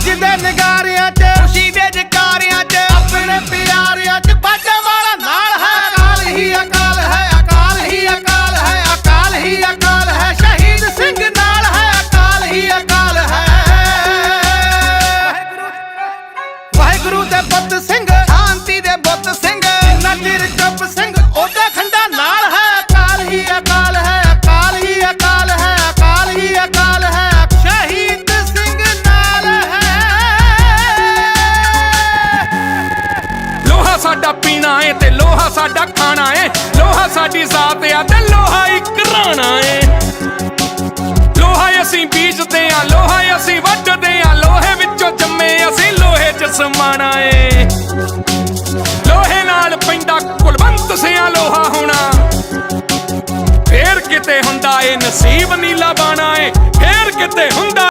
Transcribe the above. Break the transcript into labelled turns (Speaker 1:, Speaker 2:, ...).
Speaker 1: ਖੁਸ਼ੀ ਨਗਾਰਿਆਂ 'ਚ,
Speaker 2: ਖੁਸ਼ੀ ਦੇ ਜਕਾਰਿਆਂ 'ਚ,
Speaker 1: ਆਪਣੇ ਪਿਆਰਿਆਂ 'ਚ ਬਾਜਾਂ ਵਾਲਾ ਨਾਲ ਹੈ, ਅਕਾਲ ਹੀ ਅਕਾਲ ਹੈ, ਅਕਾਲ ਹੀ ਅਕਾਲ ਹੈ, ਅਕਾਲ ਹੀ ਅਕਾਲ ਹੈ, ਸ਼ਹੀਦ ਸਿੰਘ ਨਾਲ ਹੈ, ਅਕਾਲ ਹੀ ਅਕਾਲ ਹੈ। ਵਾਹਿਗੁਰੂ ਦੇ ਪੁੱਤ ਸਿੰਘ,
Speaker 2: ਸ਼ਾਂਤੀ ਦੇ ਬੁੱਤ ਸਿੰਘ
Speaker 1: ਨਜ਼ਰ ਚੁੱਪ ਸਿੰਘ
Speaker 3: ਸਾਡਾ ਪੀਣਾ ਏ ਤੇ ਲੋਹਾ ਸਾਡਾ ਖਾਣਾ ਏ। ਲੋਹਾ ਸਾਡੀ ਜ਼ਾਤ ਆ ਤੇ ਲੋਹਾ ਇੱਕ ਰਾਣਾ ਏ। ਲੋਹਾ ਅਸੀਂ ਬੀਜਦੇ ਆ, ਲੋਹਾ ਅਸੀਂ ਵੱਢਦੇ ਆ। ਲੋਹੇ ਵਿੱਚੋਂ ਜੰਮੇ ਅਸੀਂ ਲੋਹੇ 'ਚ ਸਮਾਣਾ ਏ। ਲੋਹੇ ਨਾਲ ਪੈਂਦਾ ਕੁਲਵੰਤ ਸਿਆ ਲੋਹਾ ਹੋਣਾ। ਫੇਰ ਕਿਤੇ ਹੁੰਦਾ ਏ ਨਸੀਬ ਨੀਲਾ ਬਾਣਾ ਏ। ਫੇਰ ਕਿਤੇ ਹੁੰਦਾ